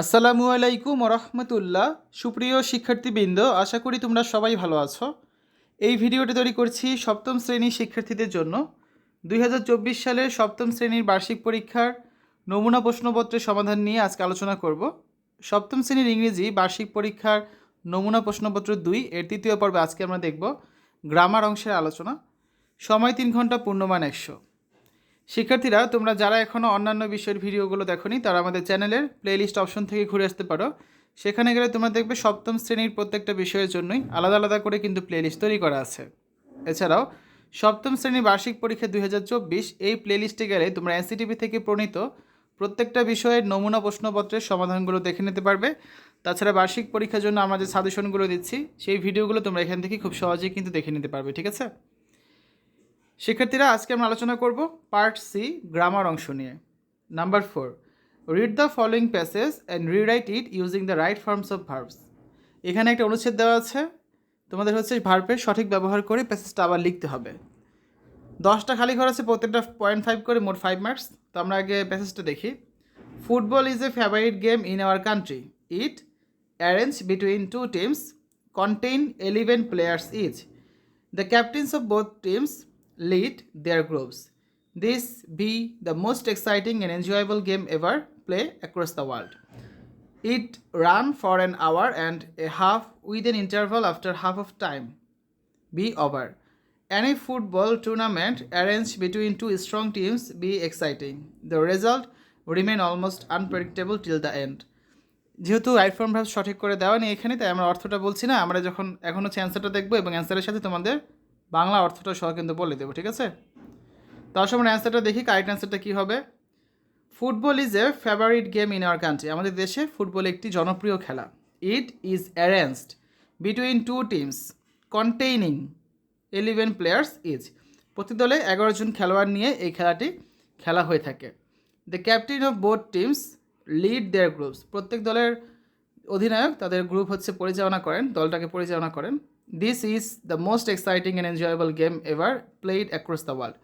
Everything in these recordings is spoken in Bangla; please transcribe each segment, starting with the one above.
আসসালামু আলাইকুম রহমতুল্লাহ। সুপ্রিয় শিক্ষার্থীবৃন্দ, আশা করি তোমরা সবাই ভালো আছো। এই ভিডিওটি তৈরি করছি সপ্তম শ্রেণির শিক্ষার্থীদের জন্য। দুই হাজার চব্বিশ সালের সপ্তম শ্রেণির বার্ষিক পরীক্ষার নমুনা প্রশ্নপত্রের সমাধান নিয়ে আজকে আলোচনা করব। সপ্তম শ্রেণির ইংরেজি বার্ষিক পরীক্ষার নমুনা প্রশ্নপত্র দুই, এর তৃতীয় পর্বে আজকে আমরা দেখব গ্রামার অংশের আলোচনা। সময় তিন ঘণ্টা পূর্ণমান একশো। শিক্ষার্থীরা, তোমরা যারা এখনও অন্যান্য বিষয়ের ভিডিওগুলো দেখোনি, তারা আমাদের চ্যানেলের প্লেলিস্ট অপশন থেকে ঘুরে আসতে পারো। সেখানে গেলে তোমরা দেখবে সপ্তম শ্রেণির প্রত্যেকটা বিষয়ের জন্যই আলাদা আলাদা করে কিন্তু প্লেলিস্ট তৈরি করা আছে। এছাড়াও, সপ্তম শ্রেণির বার্ষিক পরীক্ষা দুই হাজার চব্বিশ, এই প্লেলিস্টে গেলে তোমরা এনসিটিভি থেকে প্রণীত প্রত্যেকটা বিষয়ের নমুনা প্রশ্নপত্রের সমাধানগুলো দেখে নিতে পারবে। তাছাড়া বার্ষিক পরীক্ষার জন্য আমরা যে সাজেশনগুলো দিচ্ছি, সেই ভিডিওগুলো তোমরা এখান থেকে খুব সহজেই কিন্তু দেখে নিতে পারবে, ঠিক আছে? শিক্ষার্থীরা, আজকে আমরা আলোচনা করব পার্ট সি, গ্রামার অংশ নিয়ে। Number four read the following passage and rewrite it using the right forms of verbs এখানে একটা অনুচ্ছেদ দেওয়া আছে। তোমাদের হচ্ছে ভার্বের সঠিক ব্যবহার করে প্যাসেজটা আবার লিখতে হবে। দশটা খালি ঘর আছে, প্রত্যেকটা পয়েন্ট ফাইভ করে মোট ফাইভ মার্কস তো আমরা আগে প্যাসেজটা দেখি। Football is a favourite game in our country it arrange between two teams contain 11 players is the captains of both teams lead their groups. This be the most exciting and enjoyable game ever play across the world. It ran for an hour and a half with an interval after half of time. Be over. Any football tournament arranged between two strong teams be exciting. The result remain almost unpredictable till the end. যেহেতু রাইট ফর্ম ভার্ব সঠিক করে দেওয়া নেই এখানে তাই আমরা অর্থটা বলছি না আমরা যখন এখন হচ্ছে অ্যান্সারটা দেখব এবং অ্যান্সারের সাথে তোমাদের বাংলা অর্থটা সহ কিন্তু বলে দেবো, ঠিক আছে? তার সময় অ্যান্সারটা দেখি কারেক্ট অ্যান্সারটা কী হবে? Football is a favourite game in our country আমাদের দেশে ফুটবল একটি জনপ্রিয় খেলা। It is arranged between two teams containing eleven players is প্রতি দলে এগারো জন খেলোয়াড় নিয়ে এই খেলাটি খেলা হয়ে থাকে। The captain of both teams lead their groups প্রত্যেক দলের অধিনায়ক তাদের গ্রুপ হচ্ছে পরিচালনা করেন, দলটাকে পরিচালনা করেন। This is the most exciting and enjoyable game ever played across the world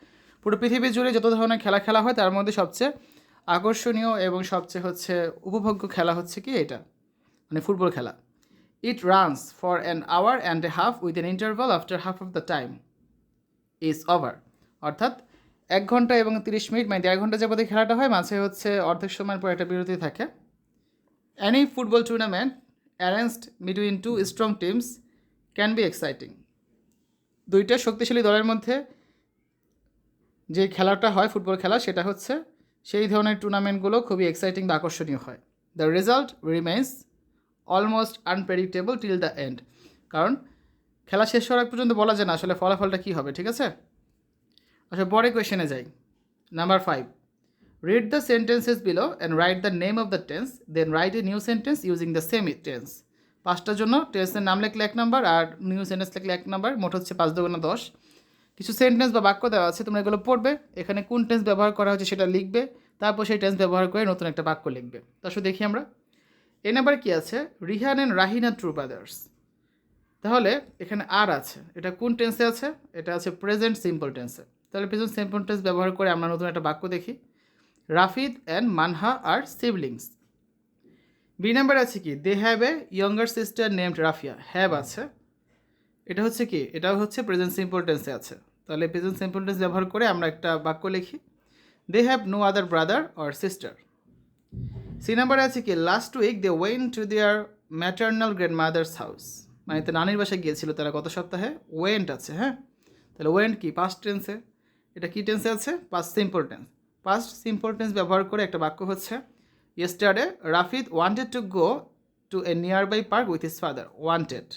পুরো পৃথিবী জুড়ে যত ধরনের খেলা খেলা হয়, তার মধ্যে সবচেয়ে আকর্ষণীয় এবং সবচেয়ে হচ্ছে উপভোগ্য খেলা হচ্ছে কি এটা? মানে ফুটবল খেলা। It runs for an hour and a half with an interval after half of the time is over অর্থাৎ এক ঘণ্টা এবং তিরিশ মিনিট মানে দেড় ঘণ্টা যাবতীয় খেলাটা হয়, মাঝে হচ্ছে অর্ধেক সময়ের পর একটা বিরতি থাকে। Any football tournament arranged between two strong teams can be exciting. দুইটা শক্তিশালী দলের মধ্যে যে খেলাটা হয়, ফুটবল খেলা, সেটা হচ্ছে সেই ধরনের টুর্নামেন্টগুলো খুবই এক্সাইটিং বা আকর্ষণীয় হয়। The result remains almost unpredictable till the end কারণ খেলা শেষ হওয়ার পর্যন্ত বলা যায় না আসলে ফলাফলটা কী হবে, ঠিক আছে? আচ্ছা পরে কোয়েশনে যাই। Number five read the sentences below and write the name of the tense then write a new sentence using the same tense পাঁচটার জন্য টেন্সের নাম লিখলে এক নাম্বার আর নিউ সেন্টেন্স লিখলে এক নাম্বার, মোট হচ্ছে পাঁচ দুগুণা দশ। কিছু সেন্টেন্স বা বাক্য দেওয়া আছে, তোমরা এগুলো পড়বে, এখানে কোন টেন্স ব্যবহার করা হচ্ছে সেটা লিখবে, তারপর সেই টেন্স ব্যবহার করে নতুন একটা বাক্য লিখবে। তা শুধু দেখি আমরা। এই নাম্বার কী আছে? Rihan and Rahina true brothers তাহলে এখানে আর আছে, এটা কোন টেন্সে আছে? এটা আছে প্রেজেন্ট সিম্পল টেন্সে তাহলে প্রেজেন্ট সিম্পল টেন্স ব্যবহার করে আমরা নতুন একটা বাক্য দেখি। Rafid and Manha are siblings B number আছে কি? They have a younger sister named Rafia have আছে। এটা হচ্ছে কি? এটাও হচ্ছে প্রেজেন্ট সিম্পল আছে। তাহলে প্রেজেন্ট সিম্পল ব্যবহার করে আমরা একটা বাক্য লিখি। They have no other brother or sister C নাম্বারে আছে কি? Last week they went to their maternal grandmother's house মানে তো নানির বাসায় গিয়েছিল তারা গত সপ্তাহে। ওয়েন্ট আছে হ্যাঁ? তাহলে ওয়েন্ট কি? পাস্ট টেন্সে এটা কি টেন্সে আছে? Past simple tense past simple tense ব্যবহার করে একটা বাক্য হচ্ছে Rafid wanted to go to a nearby park with his father wanted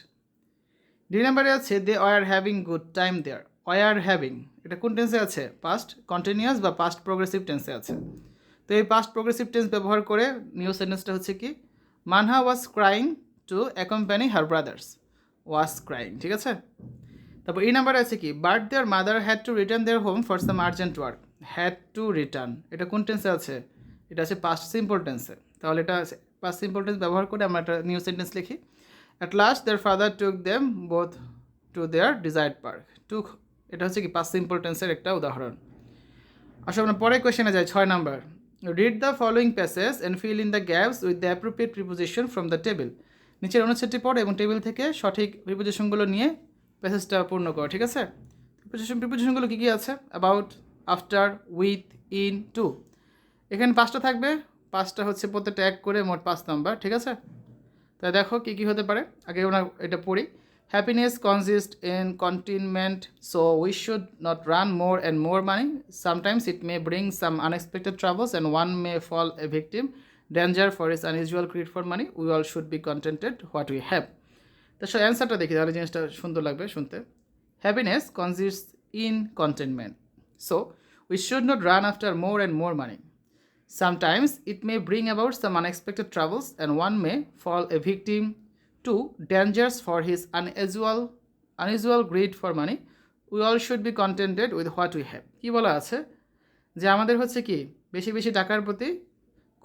দুই নম্বরে আছে they were having good time there are having এটা কোন টেন্সে আছে? পাস্ট কন্টিনিউয়াস বা পাস্ট প্রোগ্রেসিভ টেন্সে আছে। তো এই পাস্ট প্রোগ্রেসিভ টেন্স ব্যবহার করে নিউ সেন্টেন্সটা হচ্ছে কি? Manha was crying to accompany her brothers was crying ঠিক আছে? তারপর এই নাম্বারে আছে কি? But their mother had to return their home for some urgent work had to return এটা কোন টেন্সে আছে? এটা আছে পাস্ট সিম্পল টেন্সে তাহলে এটা পাস্ট সিম্পল টেন্স ব্যবহার করে আমরা একটা নিউ সেন্টেন্স লিখি। At last their father took them both to their desired park took এটা হচ্ছে কি পাস্ট সিম্পল টেন্সের একটা উদাহরণ। আসলে আমরা পরে কোয়েশনে যাই, ছয় number read the following passage and fill in the gaps with the appropriate preposition from the table নিচের অনুচ্ছেদটি পড়ে এবং টেবিল থেকে সঠিক প্রিপোজিশনগুলো নিয়ে প্যাসেজটা পূর্ণ করো, ঠিক আছে? প্রিপোজিশন প্রিপোজিশনগুলো কী কী আছে? About after with in to এখানে পাঁচটা থাকবে। পাঁচটা হচ্ছে প্রত্যেকটা এক করে মোট পাঁচ নাম্বার, ঠিক আছে? তাই দেখো কী কী হতে পারে। আগে ওনার এটা পড়ি। Happiness consist in contentment so we should not run more and more money sometimes it may bring some unexpected travels and one may fall a victim danger for is unusual create for money we all should be contented what we have তো সে অ্যান্সারটা দেখি, তাহলে জিনিসটা সুন্দর লাগবে শুনতে। Happiness consist in contentment so we should not run after more and more money Sometimes it may bring about some unexpected troubles, and one may fall a victim to dangers for his unusual, unusual greed for money. We all should be contented with what we have. কি বলা আছে যে আমাদের হচ্ছে কি বেশি বেশি টাকার প্রতি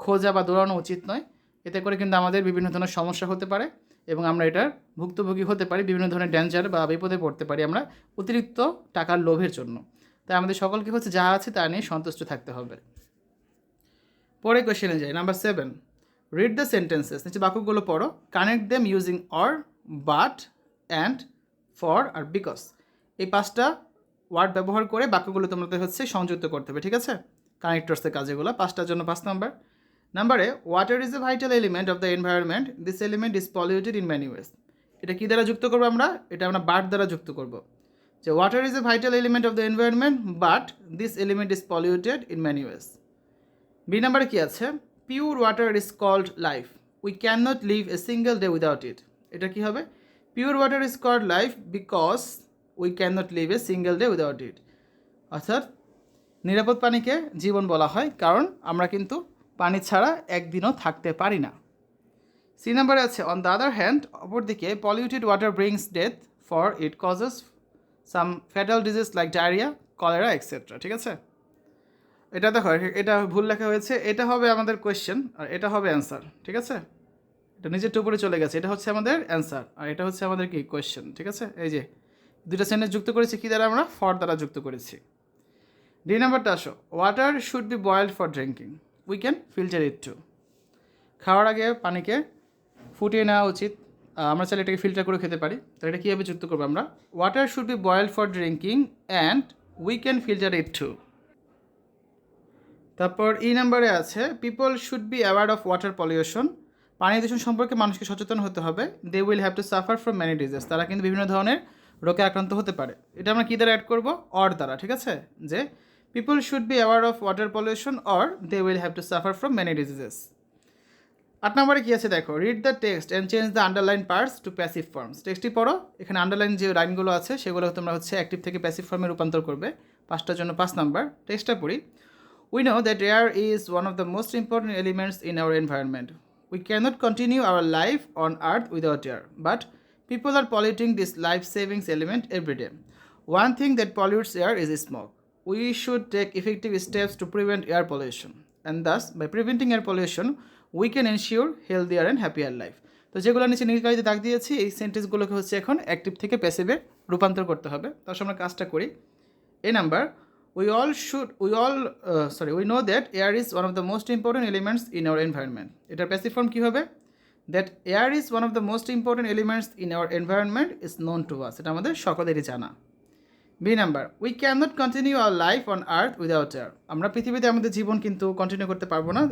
খোঁজা বা দৌড়ানো উচিত নয় এতে করে কিন্তু আমাদের বিভিন্ন ধরনের সমস্যা হতে পারে এবং আমরা এটার ভুক্তভোগী হতে পারি বিভিন্ন ধরনের ড্যাঞ্জার বা বিপদে পড়তে পারি আমরা অতিরিক্ত টাকার লোভের জন্য তাই আমাদের সকলকে হচ্ছে যা আছে তা নিয়ে সন্তুষ্ট থাকতে হবে পরে কোয়েশ্চেনে যাই number seven read the sentences নিচে বাক্যগুলো পড়ো connect them using or but and for R because এই পাঁচটা ওয়ার্ড ব্যবহার করে বাক্যগুলো তোমাদের হচ্ছে সংযুক্ত করতে হবে, ঠিক আছে? কানেক্টরসের কাজেগুলো পাঁচটার জন্য পাঁচ নাম্বার নাম্বারে water is a vital element of the environment this element is polluted in many ways এটা কী দ্বারা যুক্ত করব আমরা? এটা আমরা বাট দ্বারা যুক্ত করব, যে water is a vital element of the environment but this element is polluted in many ways B নাম্বারে কী আছে? Pure water is called life we can not live a single day without it এটা কী হবে? Pure water is called life because we can not live a single day without it অর্থাৎ নিরাপদ পানিকে জীবন বলা হয়, কারণ আমরা কিন্তু পানি ছাড়া একদিনও থাকতে পারি না। সি নাম্বারে আছে অন দ্য আদার হ্যান্ড অপরদিকে polluted water brings death for it causes some fatal disease like diarrhoea cholera etcetera ঠিক আছে? এটা দেখো এটা ভুল লেখা হয়েছে। এটা হবে আমাদের কোয়েশ্চেন আর এটা হবে অ্যান্সার ঠিক আছে? এটা নিজের উপরে চলে গেছে, এটা হচ্ছে আমাদের অ্যান্সার আর এটা হচ্ছে আমাদের কি? কোয়েশ্চেন ঠিক আছে? এই যে দুটা সেন্টেন্স যুক্ত করেছি, কী দ্বারা আমরা? ফর দ্বারা যুক্ত করেছি। ডি নাম্বারটা আসো water should be boiled for drinking we can filter it too খাওয়ার আগে পানিকে ফুটিয়ে নেওয়া উচিত আমরা চাইলে এটাকে ফিল্টার করে খেতে পারি। তো এটা কীভাবে যুক্ত করব আমরা? Water should be boiled for drinking and we can filter it too তারপর ই নাম্বারে আছে people should be aware of water pollution পানি দূষণ সম্পর্কে মানুষকে সচেতন হতে হবে। They will have to suffer from many disease তারা কিন্তু বিভিন্ন ধরনের রোগে আক্রান্ত হতে পারে। এটা আমরা কী দ্বারা অ্যাড করব? অর দ্বারা, ঠিক আছে? যে people should be aware of water pollution or they will have to suffer from many diseases আট নম্বরে কী আছে দেখো? Read the text and change the underline parts to passive forms টেক্সটটি পড়ো। এখানে আন্ডারলাইন যে লাইনগুলো আছে, সেগুলো তোমরা হচ্ছে অ্যাক্টিভ থেকে প্যাসিভ ফর্মে রূপান্তর করবে। পাঁচটার জন্য পাঁচ নাম্বার। টেক্সটটা পড়ি। We know that air is one of the most important elements in our environment. We cannot continue our life on earth without air, but people are polluting this life savings element every day. One thing that pollutes air is smoke. We should take effective steps to prevent air pollution, and thus, by preventing air pollution, we can ensure healthier and happier life. তো যেগুলো নিচে নীলকালিতে দাগ দিয়েছি এই সেন্টেন্সগুলোকে হচ্ছে এখন অ্যাক্টিভ থেকে প্যাসিভে রূপান্তর করতে হবে তার আমরা কাজটা করি A number we all should we all uh, sorry we know that air is one of the most important elements in our environment. এটার প্যাসিভ ফর্ম কী হবে? That air is one of the most important elements in our environment is known to us এটা আমাদের সকলেরই জানা। B number we can not continue our life on earth without air আমরা পৃথিবীতে আমাদের জীবন কিন্তু কন্টিনিউ করতে পারব না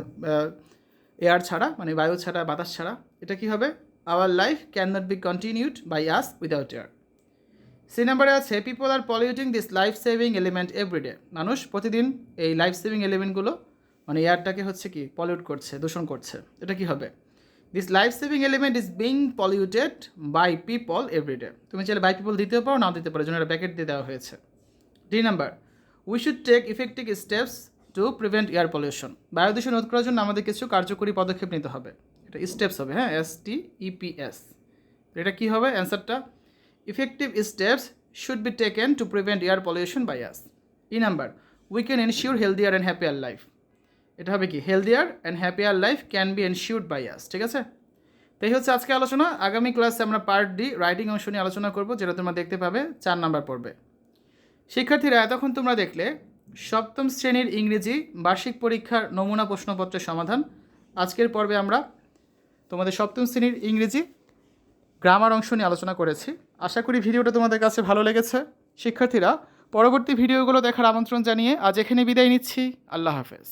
এয়ার ছাড়া মানে বায়ু ছাড়া বাতাস ছাড়া। এটা কি হবে? Our life can not be continued by us without air C নাম্বারে আছে people are polluting this life saving element every day মানুষ প্রতিদিন এই লাইফ সেভিং এলিমেন্টগুলো মানে এয়ারটাকে হচ্ছে কি পলিউট করছে, দূষণ করছে। এটা কি হবে? This life saving element is being polluted by people every day তুমি চাইলে বাই পিপল দিতেও পারো, নাও দিতে পারো জন্য একটা ব্যাকেট দিয়ে দেওয়া হয়েছে। D number we should take effective steps to prevent air pollution বায়ু দূষণ রোধ করার জন্য আমাদের কিছু কার্যকরী পদক্ষেপ নিতে হবে। এটা স্টেপস হবে হ্যাঁ এস টি ইপিএস এটা কী হবে? অ্যান্সারটা effective steps should be taken to prevent air pollution by us E number we can ensure healthier and happier life এটা হবে কি? Healthier and happier life can be ensured by us ঠিক আছে? তাই হচ্ছে আজকে আলোচনা। আগামী ক্লাসে আমরা পার্ট ডি রাইটিং অংশ নিয়ে আলোচনা করব, যেটা তোমরা দেখতে পাবে চার নাম্বার পড়বে শিক্ষার্থীরা, এতক্ষণ তোমরা দেখলে সপ্তম শ্রেণির ইংরেজি বার্ষিক পরীক্ষার নমুনা প্রশ্নপত্রের সমাধান। আজকের পর্বে আমরা তোমাদের সপ্তম শ্রেণির ইংরেজি গ্রামার অংশ নিয়ে আলোচনা করেছি। আশা করি ভিডিওটা তোমাদের কাছে ভালো লেগেছে। শিক্ষার্থীরা, পরবর্তী ভিডিওগুলো দেখার আমন্ত্রণ জানিয়ে আজ এখানে বিদায় নিচ্ছি। আল্লাহ হাফেজ।